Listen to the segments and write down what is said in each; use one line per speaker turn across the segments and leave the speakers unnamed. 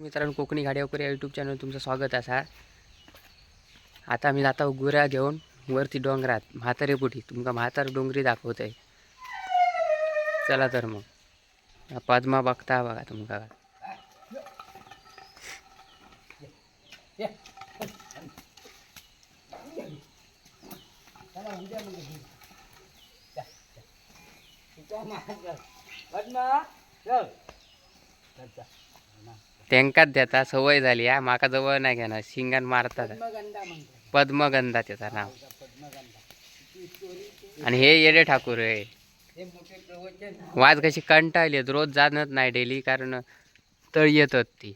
मित्रांनो कोकणी गाड्यावर या यूट्यूब चॅनल तुमचं स्वागत असा आता मी जाता गुऱ्या घेऊन वरती डोंगरात म्हातारे पुटी तुमका म्हातार डोंगरी दाखवत आहे चला तर मग. पद्मा बघता बघा तुमका. तेंकाच देता सवय झाली हा माका जवळ नाही घेणार शिंगान मारतात. पद्मगंधा त्याचं नाव. आणि हे येडे ठाकूर आहे. वाज कशी कंटाळली. रोज जाणत नाही डेली कारण तळ येतात ती.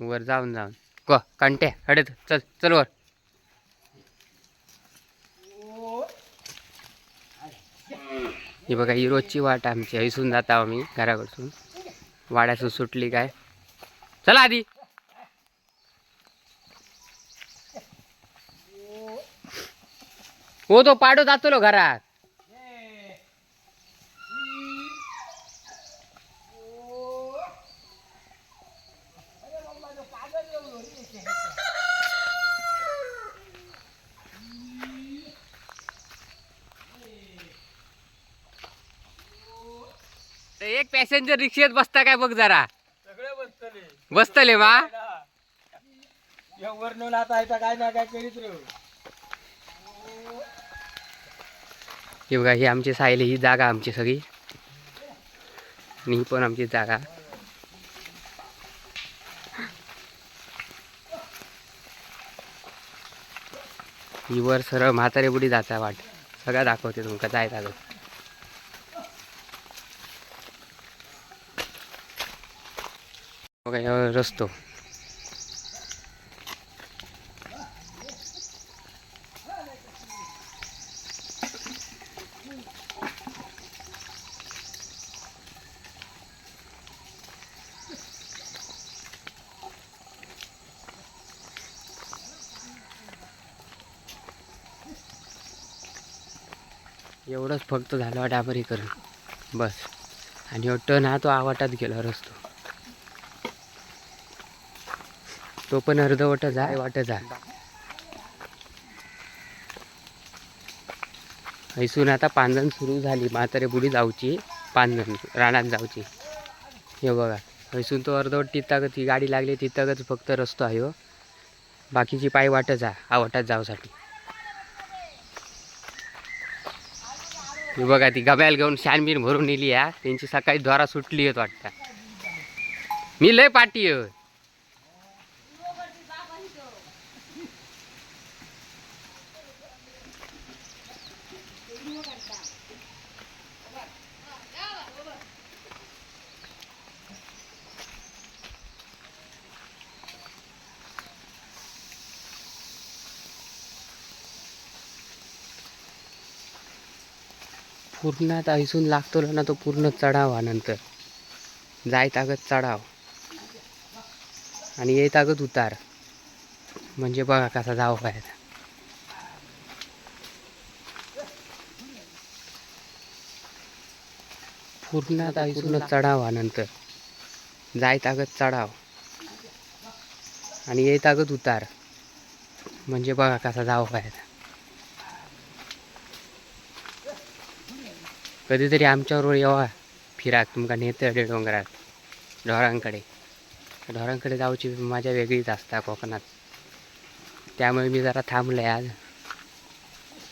वर जाऊन जाऊन. क कंट्या हडे चल चल वर. ही बघा ही रोजची वाट आमची हैसून जाता आम्ही घराकडसून वाड्यासून सुटली काय? चला आधी. हो तो पाडो जातो घरात. एक पॅसेंजर रिक्षेत बसता काय बघ जरा.
बसतले
बसतले मा
वर्णन आता आहे काय ना काय करीत राहू.
ही बघा ही आमची सायली ही जागा आमची सगळी. आणि ही पण आमची जागा. ही वर सरळ म्हातारे बुडी जाता वाट. सगळं दाखवते तुमका जाय लागत बघा ह्यो रस्तो एवढंच फक्त झालं डाबरीकरण करून बस. आणि टन हा तो आवाटात गेला रस्तो. तो पण अर्धवट जाय वाट जा. हैसून आता पांजण सुरू झाली म्हातारे बुडी जाऊची पांजण रानात जाऊची. हे बघा हैसून तो अर्धवट तिथं ती गाडी लागली तिथंच फक्त रस्तो आहे हो. बाकीची पाय वाटच जा आवाटात जाऊसाठी. हे बघा ती गब्याला घेऊन शानबीन भरून नेली या त्यांची सकाळी द्वारा सुटली आहेत वाटतं. मी लय पाठी आहे. पूर्णात ऐसून लागतो ना तो पूर्ण चढावा नंतर. जाय तागत चढाव. आणि ये तागत उतार. म्हणजे बघा कसा जावं पाहिजे पूर्णात ऐसून चढावा नंतर. जाय तागत चढाव. आणि ये तागत उतार. म्हणजे बघा कसा जावं पाहिजे कधीतरी आमच्याबरोबर येवा. फिराक तुमका नेते डोंगरात. ढोरांकडे. ढोरांकडे जाऊची मजा वेगळीच असता कोकणात. त्यामुळे मी जरा थांबले आज.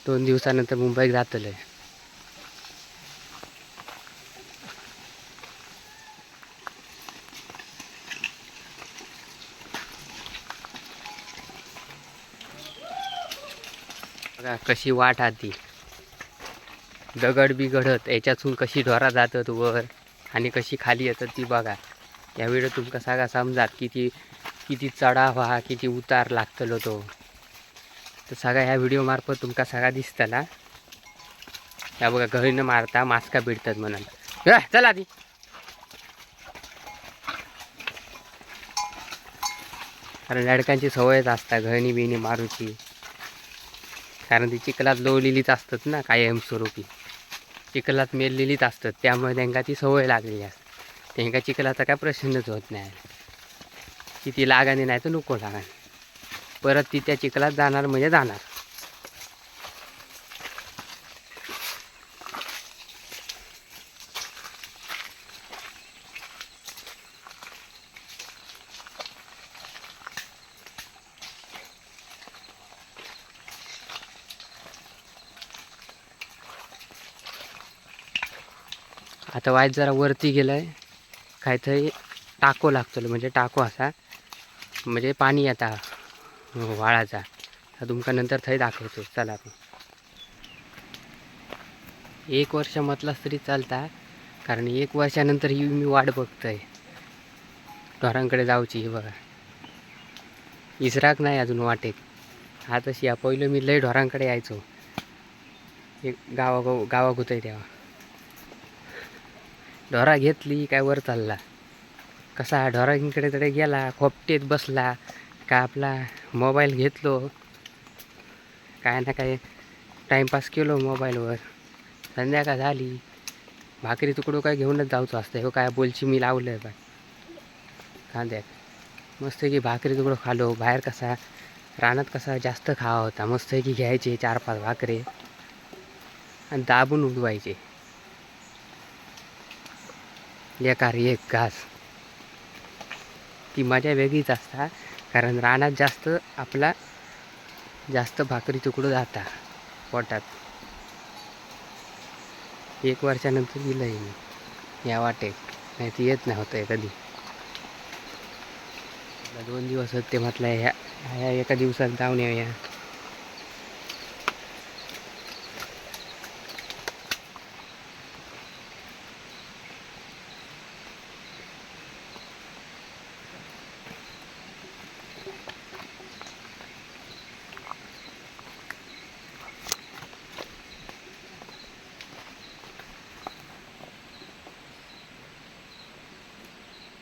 दोन दिवसानंतर मुंबईत जातले बघा कशी वाट आधी. दगड बिघडत याच्यातून कशी ढोरा जातात वर आणि कशी खाली येतात ती बघा. यावेळी तुमका सगळा समजात किती किती चढाव हा किती उतार लागतलो तो. तर सगळा ह्या व्हिडिओ मार्फत तुमका सगळा दिसतला या बघा घरी न मारता मास्का भिडतात म्हणून. चला ती कारण लडकांची सवयच असता घणी बिणी मारूची. कारण ती चिखलात लोळलेलीच असतात ना कायमस्वरूपी. चिखलात मेललेलीच असतात त्यामुळे त्यांना ती सवय लागलेली असते. त्यांना चिखलाचा काय प्रश्नच होत नाही. की ती लागाने नाही तर नको लागाने. परत ती त्या चिखलात जाणार म्हणजे जाणार. आता वायच जरा वरती गेलंय. काहीतरी टाको लागतो म्हणजे टाको असा. म्हणजे पाणी येता वाळाचा. तुमका नंतर थंय दाखवतो. चला आपण. एक वर्ष म्हटलास तरी चालता कारण एक वर्षानंतर ही मी वाट बघतोय. ढोरांकडे जाऊची ही बघा. इसराक नाही अजून वाटेत. हा तशी या पहिलं मी लय ढोरांकडे यायचो. एक गावा गावात आहे तेव्हा. ढोरा घेतली काय वर चालला. कसा ढोरांकडे तडे गेला खोपटेत बसला का आपला मोबाईल घेतलो. काय ना काय टाईमपास केलो मोबाईलवर. संध्याकाळ झाली. भाकरी तुकडो काय घेऊनच जाऊचो असतं. हो काय बोलची मी लावलं आहे बाय कांद्यात मस्त की भाकरी तुकडो खालो. बाहेर कसा रानात कसा जास्त खावा होता. मस्त की घ्यायचे चार पाच भाकरे. आणि दाबून उडवायचे. लेकार एक घास. ती मजा वेगळीच असता कारण रानात जास्त आपला जास्त भाकरी तुकडं जाता पोटात. एक वर्षानंतर दिलं मी. या वाटेत. नाही ती येत नव्हतं कधी दोन दिवस होते म्हटलं ह्या ह्या एका दिवसात जाऊन येऊया.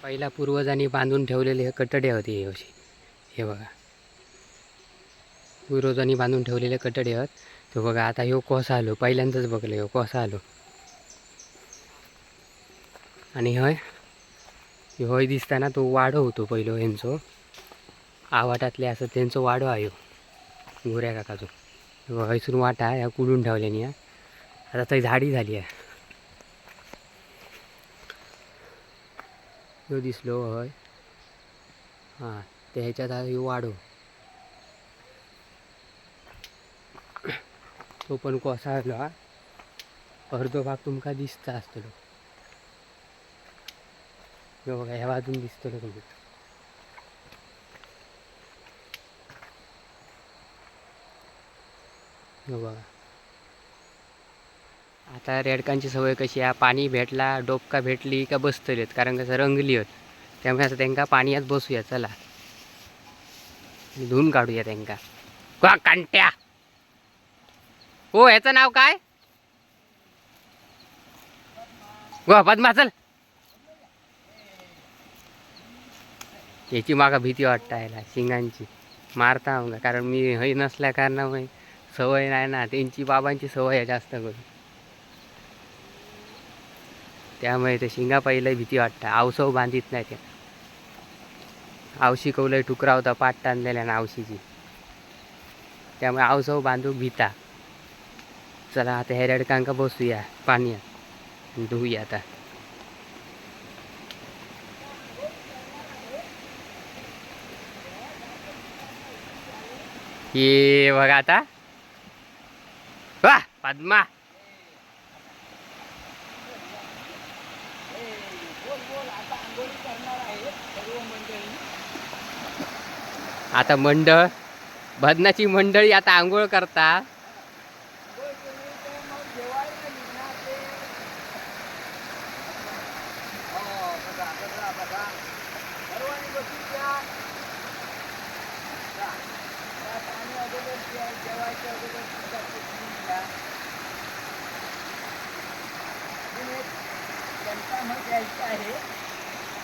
पहिला पूर्वजांनी बांधून ठेवलेले हे कटडे होते हे अशी. हे बघा. पूर्वजांनी बांधून ठेवलेले कटडे आहेत. तो बघा आता ह्यो कोसा आलो. पहिल्यांदाच बघलं ह्यो कोसा आलो. आणि हय हय दिसताना तो वाडो होतो पहिलो ह्यांचो आवाटातले असं त्यांचो वाडो आहे ह्यो. गोऱ्या काकाचो. हयसून वाटा ह्या कुडून ठेवल्यानी आता थंय झाडी झाली आहे. ह्यो दिसलो हय. हां ते ह्याच्यात हा ह्यो वाडो तो पण कोसा आलो. हा अर्धो भाग तुमका दिसता आसतलो ह्यो बघा ह्या बाजून दिसतलो तुम्ही ह्यो बघा. आता रेडकांची सवय कशी आहे? पाणी भेटला डोबका भेटली का बसतलेत कारण कसं रंगली होत त्यामुळे असं त्यांना पाण्यात बसूया चला. धुवून काढूया त्यांका. का कांट्या! हो ह्याचं नाव काय? पद्मा चल. याची मागा भीती वाटता याला शिंगांची. मारता मग कारण मी हय नसल्या कारणामुळे सवय नाही ना. त्यांची बाबांची सवय आहे जास्त करून. त्यामुळे ते शिंगा पहिलं भीती वाटतं. आवसव बांधित नाही त्या आवशी कवलय टुकरा होता पाट ताणलेल्या ना आवशीची. त्यामुळे आवसव बांधूक भीता. चला आता हे रेडकांका बसूया पाण्यात धुऊया आता. ये बघा आता. वा पद्मा. आता मंडळ भजनाची मंडळी आता आंघोळ करता.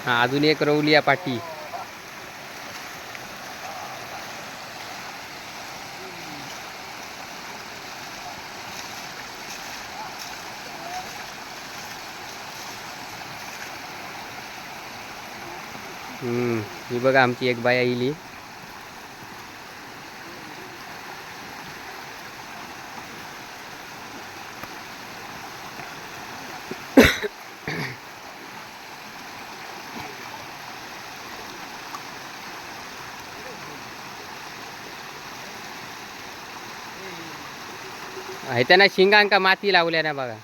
हा अजून एक रवलिया पाटी हम्म ही बघा आमची एक बाया इली आहे त्यांना शिंगांका माती लावल्या ना बघा.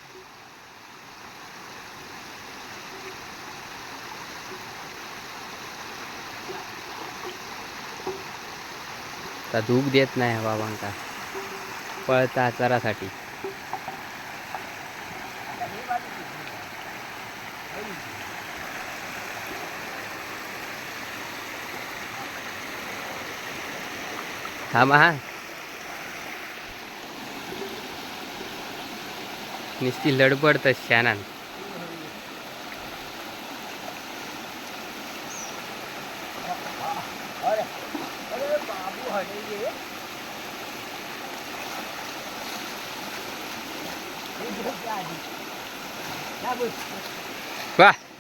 आता धूप देत नाही बाबांका पळता चरासाठी थांबा हा. नुसती लडबडत शानान.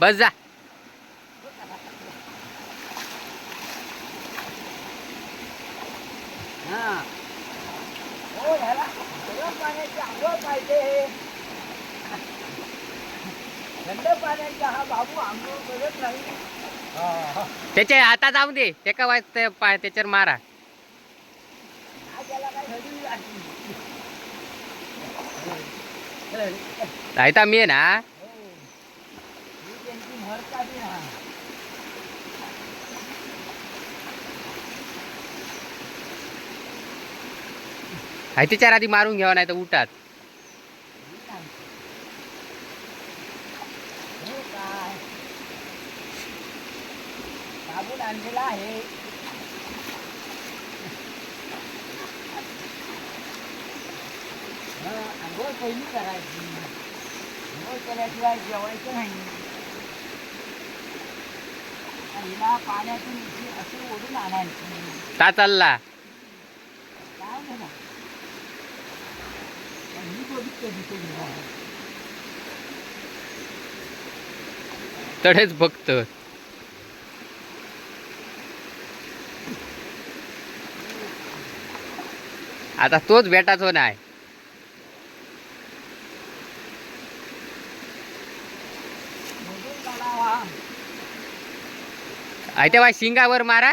बस जा.
हा बाबू आंघोळ
त्याच्या हातात जाऊ दे ते का वाच त्याच्यावर मारा. राहता मी ना. आहे त्याच्या आधी मारून घ्यावा नाही तर उठात.
केल्याशिवाय जेवायचं नाही हिला पाण्यातून अशी ओढून आणायचं
का चालला?
काय झालं?
तडेच फक्त आता तोच बेटाचो नाही आयत्या शिंगावर मारा.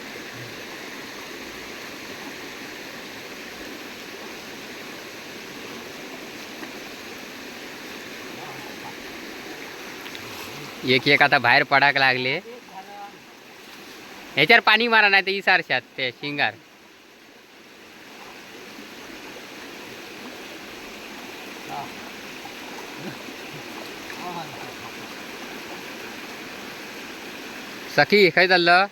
एक एक आता बाहेर पडाक लागले. ह्याच्यावर पाणी मारा नाही तर इसारशात ते शिंगार. सखी काय चाललं?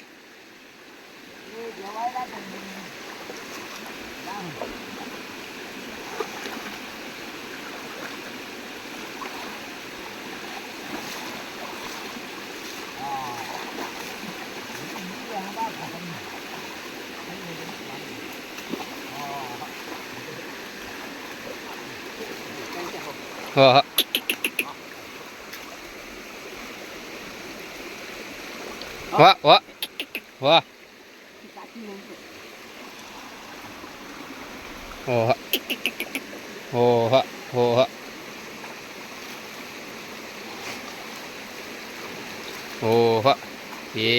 ఓహో ఏ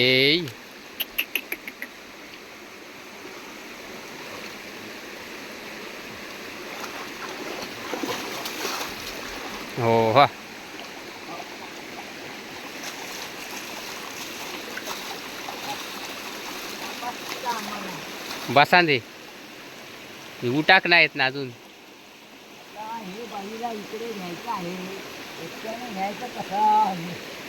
ఓహో बसांदे हे
उटाक नाहीत ना अजून
हे बाईला इकडे घ्यायचं आहे एकट्याने घ्यायचं कसं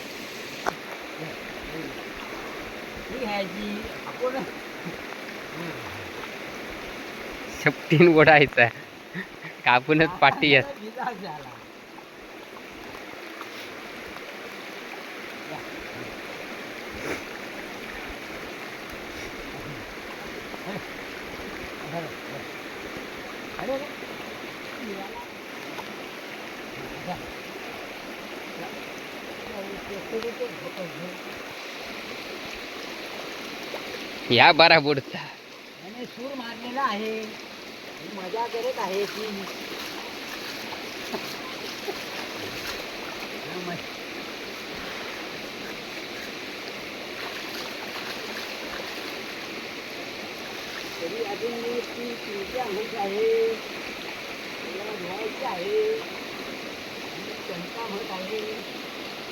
शेपटीन ओढायचा कापूनच पाठी येत
विलास झाला अरे रे. निघाला. जा. जा.
या बरा
आणि सूर मारलेला आहे. मजा करत आहे ती. हा, तरी अजून मी ती तुमची आंघोळ आहे. तिला धुवायची आहे. आणि चंका होत आहे.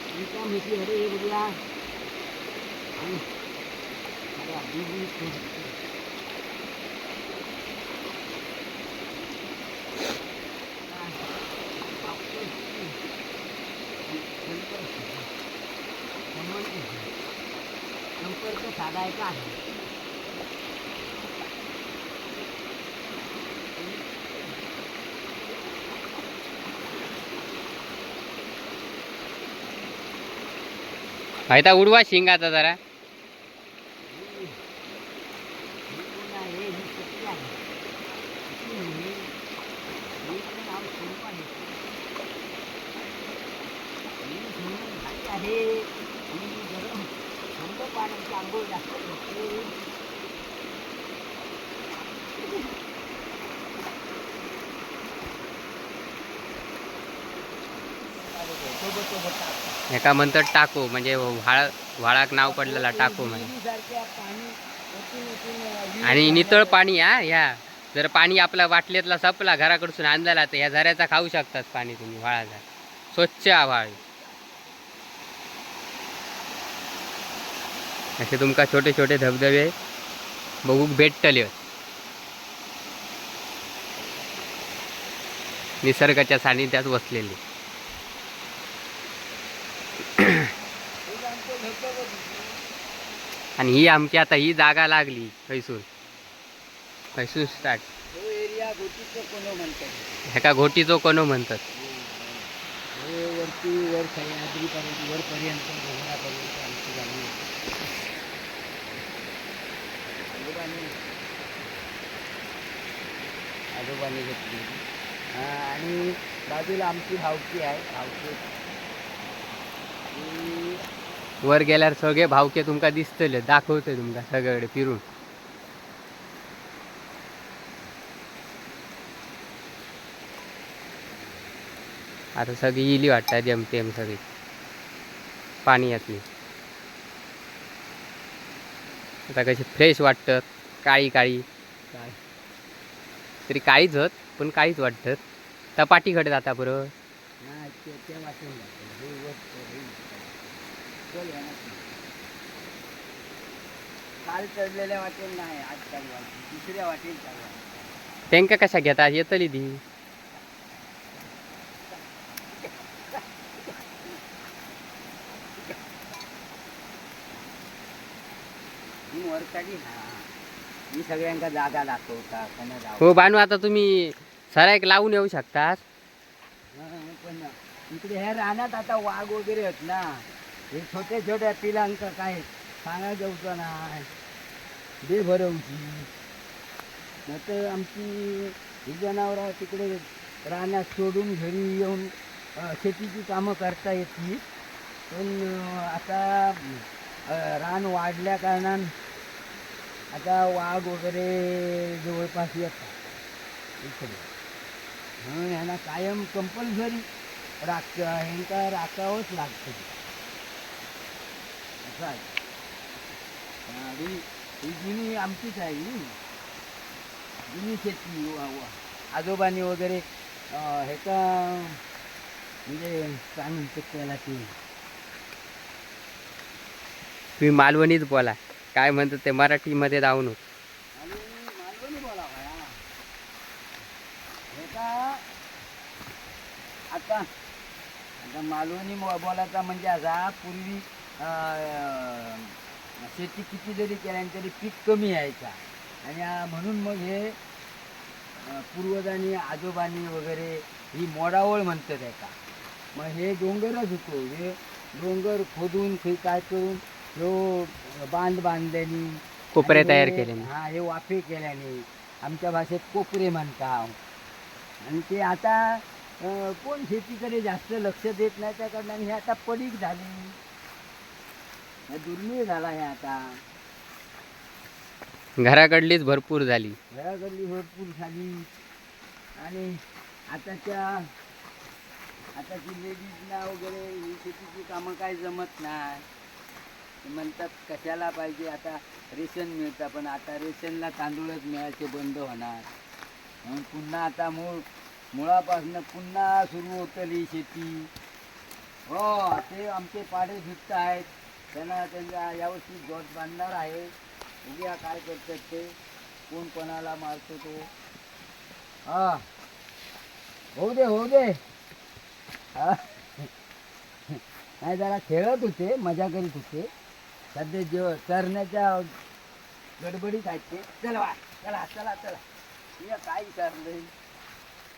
तुमच्या म्हशी अरे हे बघूया. आणि साधायचा आहे
माहिता उडवा शिंगाचा जरा
ही कोण आहे? ही सती आहे. सती म्हणजे हिचं नाव स्वरूप आहे. ही सोनून झाली आहे. ही गरम थंड पाण्याची आंघोळ जास्त करते.
एका म्हणतात टाकू म्हणजे व्हाळ व्हाळाक नाव पडलेला टाकू. म्हणजे आणि नितळ. पाणी हा ह्या जर पाणी आपला बाटलीतला संपला घराकडसून आणलेला तर ह्या झऱ्याचा खाऊ शकतात पाणी तुम्ही व्हाळाचा स्वच्छ व्हाळ असे तुमका छोटे छोटे धबधबे बघूक भेटतले. निसर्गाच्या सानिध्यात बसलेले
हे आमचं धबधबा
आणि ही आमची आता ही जागा लागली खैसून खैसून स्टार्ट ह्याका घोटीचो कोणो म्हणतात?
हे आहे. आजोबांनी घेतली हा, आणि बाजूला आमची भावकी आहे भावकी ही
वर गेल्यावर सगळे भावके तुमका दिसतले दाखवते तुमका सगळीकडे फिरून. आता सगळी इली वाटतात जेमतेम सगळी. पाणी यातली. आता कशी फ्रेश वाटतात काळी काळी. तरी काळीच होत पण काळीच वाटतात. तपाटीकडे जाता. बरं
हा, ते ते वाटेल जातं. हे वर हे चल या ना. काल चढलेल्या वाटेल नाही आज चालू आहे. दुसऱ्या वाटेल चालू आहे.
त्यांका कशा घेतात येतली ती.
मी सगळ्यांका जागा दाखवता कोणा जाऊ.
हो बानू आता तुम्ही सरायक लावून येऊ शकतात.
हा, पण इकडे ह्या रानात आता वाघ वगैरे आहेत ना. हे छोट्या छोट्या पिलांका काय सांगा जाऊचं नाही? दे भरवची तर आमची ही जनावरं तिकडे रानात सोडून घरी येऊन शेतीची कामं करता येतील. पण आता रान वाढल्या कारणान आता वाघ वगैरे जवळपास येतात. इकडे. म्हणून ह्यांना कायम कंपल्सरी राख ह्यांका राखावंच लागतं. असं आहे हा, जुनी आमचीच आहे जुनी शेती आजोबांनी वगैरे ह्याचा म्हणजे काय म्हणतात त्याला ते?
तुम्ही मालवणीच बोला. काय म्हणतात ते? मराठीमध्ये जाऊन
आणि मालवणी बोलावा हा. हे का? आता आता मालवणी बोलायचा म्हणजे असा पूर्वी शेती किती जरी केल्याने तरी पीक कमी यायचा. आणि म्हणून मग हे पूर्वजांनी आजोबांनी वगैरे ही मोडावळ म्हणतात त्याका मग हे डोंगरच होतो. हे डोंगर खोदून खै काय करून ह्यो बांध बांधल्यानी
कोपरे तयार केल्याने.
हा हे वाफे केल्याने आमच्या भाषेत कोपरे म्हणतात. आणि ते आता कोण शेतीकडे जास्त लक्ष देत नाही त्या कारणाने हे आता पडीक झाले. दुर्मिळ झाला हे आता.
घराकडलीच भरपूर झाली.
घराकडली भरपूर झाली. आणि आताच्या आताची लेडीजना वगैरे ही शेतीची कामं काय जमत नाही. ते म्हणतात कशाला पाहिजे? आता रेशन मिळतं पण आता रेशनला तांदूळच मिळायचे बंद होणार. म्हणून पुन्हा आता मूळ मुळापासून पुन्हा सुरू होतली शेती. हो ते आमचे पाडे सुद्धा आहेत. त्यांना त्यांच्या यावर्षी जोत बांधणार आहे. उद्या काय करतात ते? कोण कोणाला मारतो तो? हा. होऊ दे होऊ दे. हा. नाही जरा खेळत होते मजा करीत होते. सध्या जेव चरण्याच्या गडबडीत आहेत ते. चला वा, चला चला चला. हे काय विचारलंय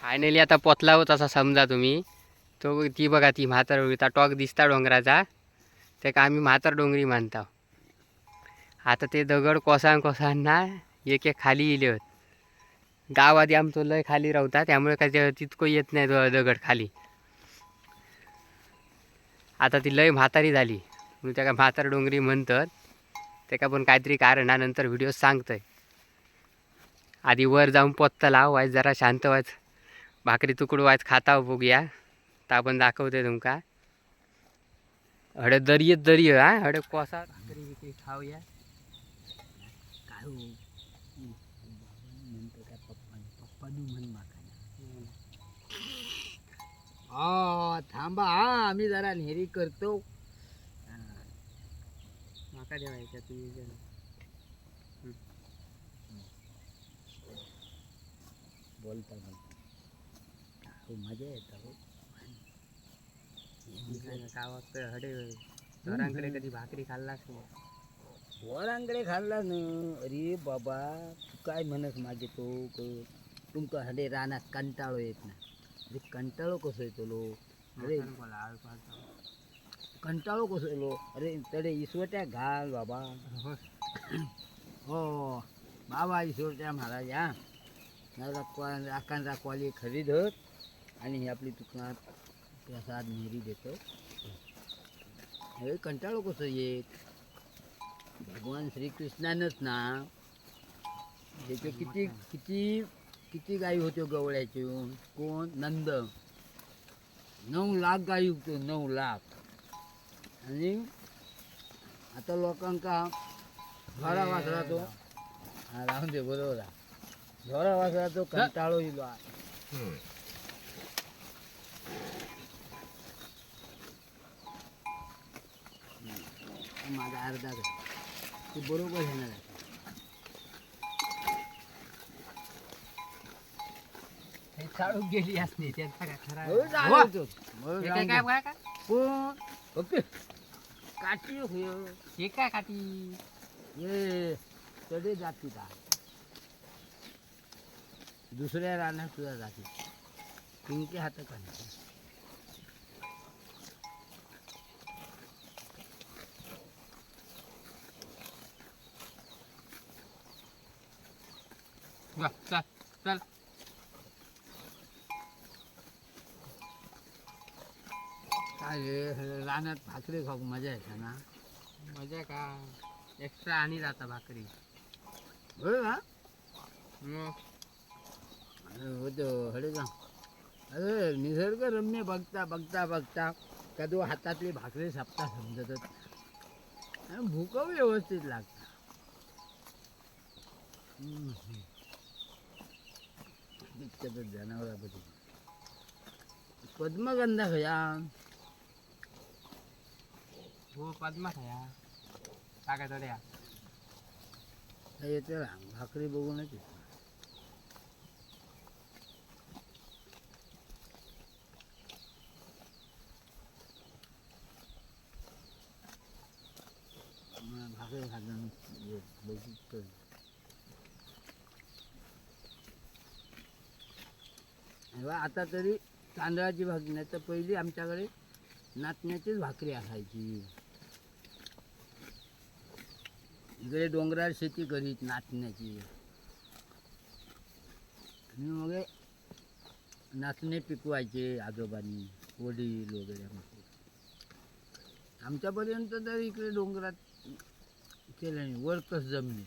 फायनली आता पोचला होत असा समजा तुम्ही. तो ती बघा ती म्हातार टॉक दिसता डोंगराचा. त्याका आम्ही म्हातार डोंगरी मानता. आता ते दगड कोसान कोसांना एक एक खाली येले होत. गाव आधी आमचं लय खाली राहता त्यामुळे काय ते तितकं येत नाही दगड खाली. आता ती लय म्हातारी झाली. म्हणून त्या म्हातार डोंगरी म्हणतात. त्याका पण काहीतरी कारण आहे नंतर व्हिडिओ सांगतंय. आधी वर जाऊन पत्ता लाव वायच जरा शांत व्हायच. भाकरी तुकडू व्हायच खाता बघूया. तर आपण दाखवते तुमका. हडे दर्येत दर्य हा? हडे कोसा। भाकरी बिकरी खाऊया
काय हो म्हणतो काय पप्पा पप्पा तू म्हण माका हा थांबा हा आम्ही जरा नेहरी करतो.
माका देवायच्या तुम्ही
बोलता बोलता. हो मजा येतं हो.
गावात हडे घरांकडे कधी भाकरी खाल्लाच नाही.
वरांकडे खाल्ला न अरे बाबा तू काय म्हणत मागे तो? क- तुमका हडे रानात कंटाळो येत ना अरे कंटाळो कसो येतो लो? अरे
म्हातारं बोला,
कंटाळो कसो येलो अरे तडे इसवट्या घाल बाबा.
हो.
हो बाबा इसवट्या महाराज हा. राखांचा क्वाली खरीदत आणि ही आपली दुकानात प्रसाद नेरी देतो. अरे कंटाळो कसो येत भगवान श्रीकृष्णानंच ना. त्याचे किती किती किती गायी होत्यो गवळ्याच्यो कोण? नंद. नऊ लाख गायी होत्यो नऊ लाख. आणि आता लोकांका झोरा वासरा तो. हा राहून दे बरोबर. झोरा वासरा तो कंटाळो येलो आहे. हम्म. माझा अर्धा. ते बरोबर येणार आहे.
चाळून गेली असते त्यांचा काय खरा
हो,
काय. काय बघा का?
ओके. काठी होय
हे काय काठी?
ये तडे जाती का दुसऱ्या रानात सुद्धा जाती पिंके हात का
वा, चल चल.
काय रे, रानात भाकरी खाऊ मजा येते ना?
मजा का? एक्स्ट्रा आणि जाता भाकरी.
होय का
मग?
अरे होतो हडे जा. अरे निसर्ग रम्य बघता बघता बघता का तो हातातली भाकरी सापता समजतच आणि भूक व्यवस्थित लागता हम्म. इतक्यातच जनावराबद्दल पद्मगंधा खया.
हो पद्मा खाया. टाका तड्या
येते भाकरी बघूनच येते. भाकरी खाताना बघितलं तेव्हा आता तरी तांदळाची भाकरी नाही तर पहिली आमच्याकडे नाचण्याचीच भाकरी असायची. इकडे डोंगराळ शेती करीत नाचण्याची. आणि मग नाचणे पिकवायचे आजोबांनी वडील वगैरे आमच्यापर्यंत तर इकडे डोंगरात केलं नाही वरकस जमिनीत.